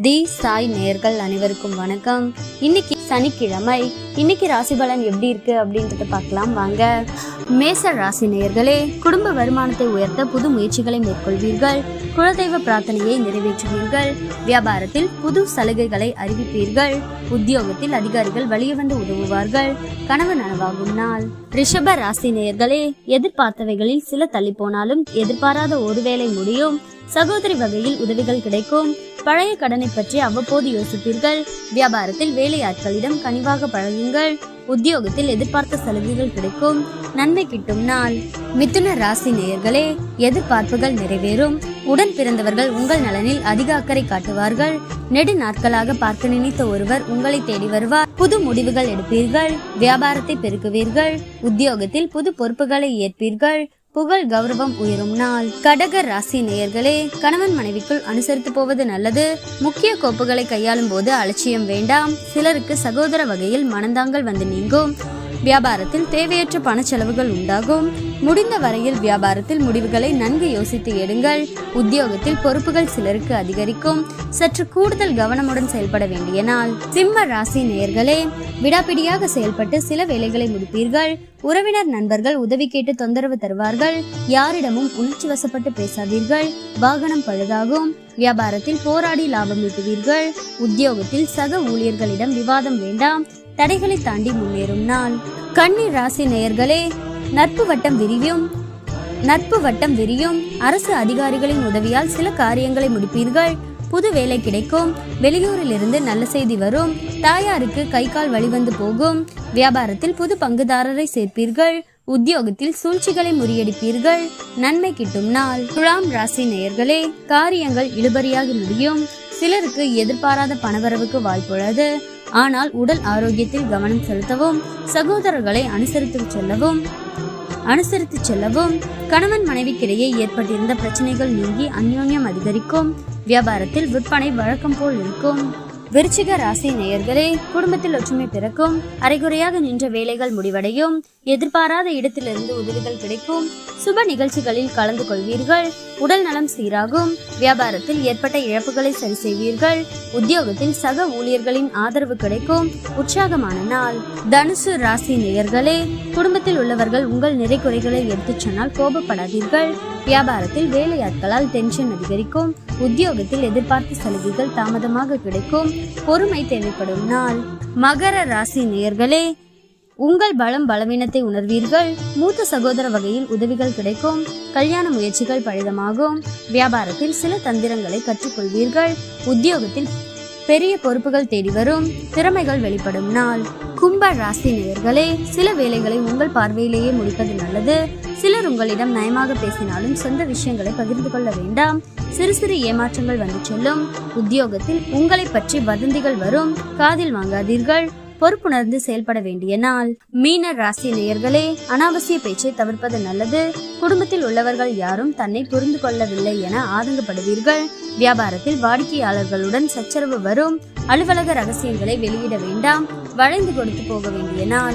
தி சாய் நேயர்கள் அனைவருக்கும் வணக்கம். இன்னைக்கு சனிக்கிழமை. இன்னைக்கு ராசி பலன் எப்படி இருக்கு அப்படின்றத பார்க்கலாம் வாங்க. மேச ராசி நேயர்களே குடும்ப வருமானத்தை உயர்த்த புது முயற்சிகளை மேற்கொள்வீர்கள். குலதெய்வ பிரார்த்தனையை நிறைவேற்றுவீர்கள். வியாபாரத்தில் புது சலுகைகளை அறிவிப்பீர்கள். உத்தியோகத்தில் அதிகாரிகள் வழிய வந்து உதவுவார்கள். கனவு நனவாகும் நாள். ரிஷப ராசி நேயர்களே எதிர்பார்த்தவைகளில் சில தள்ளி போனாலும் எதிர்பாராத ஒரு வேலை முடியும். சகோதரி வகையில் உதவிகள் கிடைக்கும். பழைய கடனை பற்றி அவ்வப்போது யோசிப்பீர்கள். வியாபாரத்தில் வேலையாட்களிடம் கனிவாக பழகுங்கள். உத்தியோகத்தில் எதிர்பார்த்த சலுகைகள் கிடைக்கும். நன்மை கிட்டும் நாள். மிதுன ராசி நேயர்களே எதிர்பார்ப்புகள் நிறைவேறும். உடன் பிறந்தவர்கள் உங்கள் நலனில் அதிக அக்கறை காட்டுவார்கள். நெடு நாட்களாக பார்க்க நினைத்த ஒருவர் உங்களை தேடி வருவார். புது முடிவுகள் எடுப்பீர்கள். வியாபாரத்தை பெருக்குவீர்கள். உத்தியோகத்தில் புது பொறுப்புகளை ஏற்பீர்கள். புகழ் கௌரவம் உயரும் நாள். கடக ராசி நேயர்களே கணவன் மனைவிக்குள் அனுசரித்து போவது நல்லது. முக்கிய கோப்புகளை கையாளும் போது அலட்சியம் வேண்டாம். சிலருக்கு சகோதர வகையில் மனந்தாங்கள் வந்து நீங்கும். வியாபாரத்தில் தேவையற்ற பணச்செலவுகள் உண்டாகும். முடிந்த வரையில் வியாபாரத்தில் முடிவுகளை நன்கு யோசித்து எடுங்கள். உத்தியோகத்தில் பொறுப்புகள் சிலருக்கு அதிகரிக்கும். சற்று கூடுதல் கவனமுடன் செயல்பட வேண்டிய நாள் சிம்ம ராசி நேயர்களே விடாப்பிடியாக செயல்பட்டு சில வேலைகளை முடிப்பீர்கள். உறவினர் நண்பர்கள் உதவி கேட்டு தொந்தரவு தருவார்கள். யாரிடமும் உணர்ச்சி வசப்பட்டு பேசாதீர்கள். வாகனம் பழுதாகும். வியாபாரத்தில் போராடி லாபம் ஈட்டுவீர்கள். உத்தியோகத்தில் சக ஊழியர்களிடம் விவாதம் வேண்டாம். தடைகளை தாண்டி முன்னேறும் நாள். கன்னி ராசி நேயர்களே நட்பு வட்டம் விரியும். நட்பு வட்டம் விரியும். அரசு அதிகாரிகளின் உதவியால் சில காரியங்களை முடிப்பீர்கள். புது வேலை கிடைக்கும். வெளியூரில் இருந்து நல்ல செய்தி வரும். தாயாருக்கு கை கால் வழிவந்து போகும். வியாபாரத்தில் புது பங்குதாரரை சேர்ப்பீர்கள். உத்தியோகத்தில் சூழ்ச்சிகளை முறியடிப்பீர்கள். நன்மை கிட்டும் நாள். துலாம் ராசி நேயர்களே காரியங்கள் இழுபறியாகி முடியும். சிலருக்கு எதிர்பாராத பணவரவுக்கு வாய்ப்புள்ளது. ஆனால் உடல் ஆரோக்கியத்தில் கவனம் செலுத்தவும் சகோதரர்களை அனுசரித்து செல்லவும் அனுசரித்து செல்லவும் கணவன் மனைவிக்கிடையே ஏற்பட்டிருந்த பிரச்சனைகள் நீங்கி அந்யோன்யம் அதிகரிக்கும். வியாபாரத்தில் விற்பனை வழக்கம் போல் இருக்கும். விருச்சிக ராசி நேயர்களே குடும்பத்தில் ஒற்றுமை பிறக்கும் அரைகுறையாக நின்ற வேலைகள் முடிவடையும் எதிர்பாராத இடத்திலிருந்து உதவிகள் கிடைக்கும் சுப நிகழ்ச்சிகளில் கலந்து கொள்வீர்கள் உடல் நலம் சீராகும் வியாபாரத்தில் ஏற்பட்ட இழப்புகளை சரி செய்வீர்கள் உத்தியோகத்தில் சக ஊழியர்களின் ஆதரவு கிடைக்கும் உற்சாகமான நாள். தனுசு ராசி நேயர்களே குடும்பத்தில் உள்ளவர்கள் உங்கள் நிறை குறைகளை எடுத்துச் சொன்னால் கோபப்படாதீர்கள் வியாபாரத்தில் வேலையாட்களால் டென்ஷன் அதிகரிக்கும். உத்தியோகத்தில் எதிர்பார்த்த சலுகைகள் தாமதமாக கிடைக்கும். பொறுமை தேவைப்படும் நாள். மகர ராசி நேயர்களே உங்கள் பலம் பலவீனத்தை உணர்வீர்கள். மூத்த சகோதர வகையில் உதவிகள் கிடைக்கும். கல்யாண முயற்சிகள் பழிதமாகும். வியாபாரத்தில் சில தந்திரங்களை கற்றுக்கொள்வீர்கள். உத்தியோகத்தில் பெரிய பொறுப்புகள் தேடி வரும் திறமைகள் வெளிப்படும் நாள். கும்ப ராசி நேயர்களே சில வேலைகளை உங்கள் பார்வையிலேயே முடிப்பது நல்லது. சிலர் உங்களிடம் நயமாக பேசினாலும் சொந்த விஷயங்களை பகிர்ந்து கொள்ள வேண்டாம். சிறு சிறு ஏமாற்றங்கள் வந்து செல்லும். உத்தியோகத்தில் உங்களை பற்றி வதந்திகள் வரும். காதில் வாங்காதீர்கள். பொறுப்புணர்ந்து செயல்பட வேண்டிய நாள். மீன ராசி நேயர்களே அனாவசிய பேச்சை தவிர்ப்பது நல்லது. குடும்பத்தில் உள்ளவர்கள் யாரும் தன்னை புரிந்து கொள்ளவில்லை என ஆதங்கப்படுவீர்கள். வியாபாரத்தில் வாடிக்கையாளர்களுடன் சச்சரவு வரும். அலுவலக ரகசியங்களை வெளியிட வேண்டாம். வளைந்து கொடுத்து போக வேண்டிய நான்